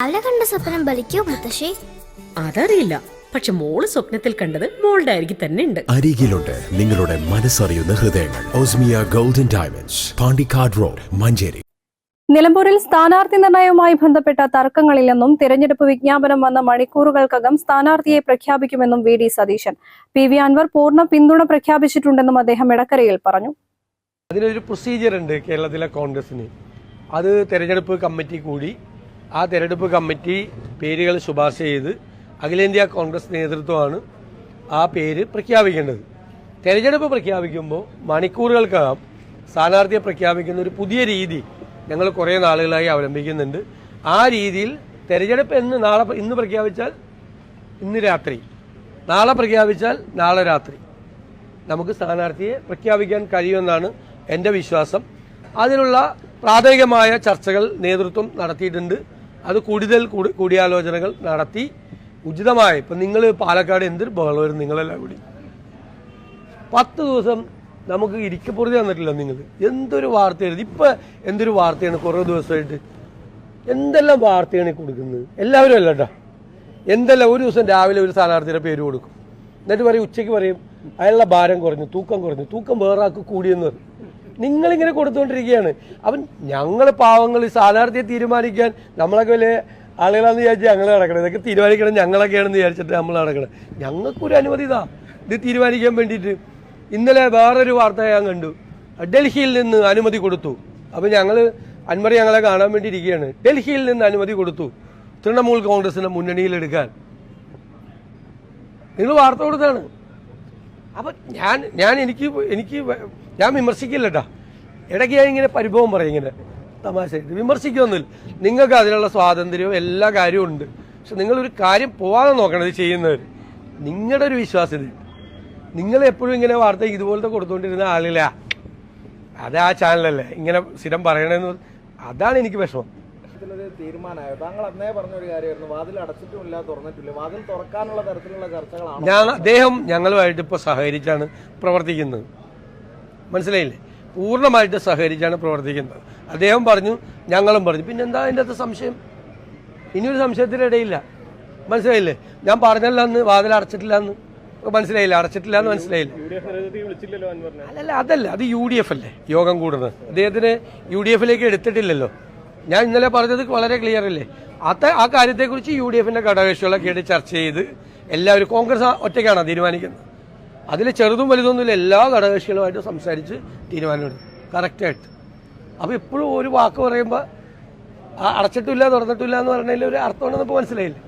രാവിലെ കണ്ട സ്വപ്നം ബലിക്കോ മുത്തശ്ശി? അതറിയില്ല. പക്ഷെ മോൾ സ്വപ്നത്തിൽ കണ്ടത് മോളുടെ അരികിൽ തന്നെ ഉണ്ട്. അരികിലുണ്ട്. നിങ്ങളുടെ മനസ്സറിയുന്ന ഹൃദയങ്ങൾ. Osmia golden diamonds Pandikkad road Manjeri. നിലമ്പൂരിൽ സ്ഥാനാർത്ഥി നിർണയവുമായി ബന്ധപ്പെട്ട തർക്കങ്ങളില്ലെന്നും തിരഞ്ഞെടുപ്പ് വിജ്ഞാപനം വന്ന മണിക്കൂറുകൾക്കകം സ്ഥാനാർത്ഥിയെ പ്രഖ്യാപിക്കുമെന്നും V D Satheesan. P V Anvar പൂർണ പിന്തുണ പ്രഖ്യാപിച്ചിട്ടുണ്ടെന്നും അദ്ദേഹം എടക്കരയിൽ പറഞ്ഞു. അതിനൊരു പ്രൊസീജിയർ ഉണ്ട് കേരളത്തിലെ കോൺഗ്രസിന് അത് തെരഞ്ഞെടുപ്പ് കമ്മിറ്റി കൂടി ആ തെരഞ്ഞെടുപ്പ് കമ്മിറ്റി പേരുകൾ ശുപാർശ ചെയ്ത് അഖിലേന്ത്യാ കോൺഗ്രസ് നേതൃത്വമാണ് ആ പേര് പ്രഖ്യാപിക്കേണ്ടത്. തെരഞ്ഞെടുപ്പ് പ്രഖ്യാപിക്കുമ്പോൾ മണിക്കൂറുകൾക്കകം സ്ഥാനാർത്ഥിയെ പ്രഖ്യാപിക്കുന്ന ഒരു പുതിയ രീതി ഞങ്ങൾ കുറേ നാളുകളായി അവലംബിക്കുന്നുണ്ട്. ആ രീതിയിൽ തെരഞ്ഞെടുപ്പ് എന്ന് നാളെ ഇന്ന് പ്രഖ്യാപിച്ചാൽ ഇന്ന് രാത്രി. നാളെ പ്രഖ്യാപിച്ചാൽ നാളെ രാത്രി. നമുക്ക് സ്ഥാനാർത്ഥിയെ പ്രഖ്യാപിക്കാൻ കഴിയുമെന്നാണ് എന്റെ വിശ്വാസം. അതിനുള്ള പ്രാഥമികമായ ചർച്ചകൾ നേതൃത്വം നടത്തിയിട്ടുണ്ട്. അത് കൂടുതൽ കൂടിയാലോചനകൾ നടത്തി ഉചിതമായ. ഇപ്പം നിങ്ങൾ പാലക്കാട് എന്തൊരു ബഹളമായിരുന്നു നിങ്ങളെല്ലാം കൂടി. പത്ത് ദിവസം നമുക്ക് ഇരിക്കപ്പുറത്ത് തന്നിട്ടില്ല നിങ്ങൾ. എന്തൊരു വാർത്ത എഴുതി ഇപ്പം എന്തൊരു വാർത്തയാണ് കുറേ ദിവസമായിട്ട്? എന്തെല്ലാം വാർത്തയാണ് കൊടുക്കുന്നത്? എല്ലാവരും അല്ല കേട്ടോ. എന്തെല്ലാം ഒരു ദിവസം രാവിലെ ഒരു സ്ഥാനാർത്ഥിയുടെ പേര് കൊടുക്കും. എന്നിട്ട് പറയും ഉച്ചയ്ക്ക് പറയും അയാളുടെ ഭാരം കുറഞ്ഞു തൂക്കം കുറഞ്ഞു. തൂക്കം വേറെ ആൾക്ക് കൂടിയെന്ന് പറയും. നിങ്ങളിങ്ങനെ കൊടുത്തുകൊണ്ടിരിക്കുകയാണ്. അവൻ ഞങ്ങൾ പാവങ്ങൾ സ്ഥാനാർത്ഥിയെ തീരുമാനിക്കാൻ നമ്മളൊക്കെ വലിയ ആളുകളാണെന്ന് വിചാരിച്ച് ഞങ്ങൾ നടക്കണം ഇതൊക്കെ തീരുമാനിക്കണം ഞങ്ങളൊക്കെയാണെന്ന് വിചാരിച്ചിട്ട് നമ്മൾ നടക്കണം ഞങ്ങൾക്കൊരു അനുമതി ഇതാ. ഇത് തീരുമാനിക്കാൻ വേണ്ടിയിട്ട് ഇന്നലെ വേറൊരു വാർത്ത ഞാൻ കണ്ടു. ഡൽഹിയിൽ നിന്ന് അനുമതി കൊടുത്തു. അപ്പോൾ ഞങ്ങൾ അൻവർ ഞങ്ങളെ കാണാൻ വേണ്ടി ഇരിക്കുകയാണ്. ഡൽഹിയിൽ നിന്ന് അനുമതി കൊടുത്തു. തൃണമൂൽ മുന്നണിയിൽ മുന്നണിയിലെടുക്കാൻ നിങ്ങൾ വാർത്ത കൊടുത്താണ് അപ്പം ഞാൻ ഞാൻ എനിക്ക് എനിക്ക് ഞാൻ വിമർശിക്കില്ല കേട്ടോ ഇടയ്ക്ക് ഞാൻ ഇങ്ങനെ പരിഭവം പറയും ഇങ്ങനെ തമാശ വിമർശിക്കൊന്നുമില്ല. നിങ്ങൾക്ക് അതിനുള്ള സ്വാതന്ത്ര്യവും എല്ലാ കാര്യവും ഉണ്ട്. പക്ഷെ നിങ്ങളൊരു കാര്യം പോവാതെ നോക്കണത് ഇത് ചെയ്യുന്നവർ നിങ്ങളുടെ ഒരു വിശ്വാസ്യത നിങ്ങൾ എപ്പോഴും ഇങ്ങനെ വാർത്ത ഇതുപോലത്തെ കൊടുത്തുകൊണ്ടിരുന്ന ആളില്ല അത് ആ ചാനലല്ലേ. ഇങ്ങനെ സ്ഥിരം പറയണമെന്ന് അതാണ് എനിക്ക് വിഷമം. ഒരു തീരുമാനമായോ? താങ്കൾ അന്നേ പറഞ്ഞൊരു കാര്യമായിരുന്നു. വാതിൽ അടച്ചിട്ടുമില്ല തുറന്നിട്ടില്ല. വാതിൽ തുറക്കാനുള്ള തരത്തിലുള്ള ചർച്ചകളാണ്? ഞാൻ അദ്ദേഹം ഞങ്ങളുമായിട്ട് ഇപ്പോൾ സഹകരിച്ചാണ് പ്രവർത്തിക്കുന്നത്. മനസ്സിലായില്ലേ? പൂർണമായിട്ട് സഹകരിച്ചാണ് പ്രവർത്തിക്കുന്നത്. അദ്ദേഹം പറഞ്ഞു ഞങ്ങളും പറഞ്ഞു. പിന്നെ എന്താ അതിന്റെ അകത്ത് സംശയം? ഇനിയൊരു സംശയത്തിനിടയില്ല മനസ്സിലായില്ലേ? ഞാൻ പറഞ്ഞല്ല അന്ന് വാതിൽ അടച്ചിട്ടില്ല എന്ന് മനസ്സിലായില്ല? അടച്ചിട്ടില്ല എന്ന് മനസ്സിലായില്ല? അല്ലല്ല അതല്ല അത് യു ഡി എഫ് അല്ലേ? യോഗം കൂടുന്നത്. അദ്ദേഹത്തിന് യു ഡി എഫിലേക്ക് എടുത്തിട്ടില്ലല്ലോ. ഞാൻ ഇന്നലെ പറഞ്ഞത് വളരെ ക്ലിയർ അല്ലേ? അത് ആ കാര്യത്തെക്കുറിച്ച് യു ഡി എഫിന്റെ ഘടകകക്ഷികളൊക്കെ ചർച്ച ചെയ്ത് എല്ലാവരും കോൺഗ്രസ് ഒറ്റയ്ക്കാണോ തീരുമാനിക്കുന്നത്? അതിൽ ചെറുതും വലുതൊന്നുമില്ല എല്ലാ ഘടകകക്ഷികളുമായിട്ട് സംസാരിച്ച് തീരുമാനമെടുക്കും. കറക്റ്റായിട്ട് അപ്പോൾ എപ്പോഴും ഒരു വാക്ക് പറയുമ്പോൾ അടച്ചിട്ടില്ല തുറന്നിട്ടില്ല എന്ന് പറഞ്ഞതിൽ ഒരു അർത്ഥമുണ്ടെന്ന് ഇപ്പോൾ മനസ്സിലായില്ലേ?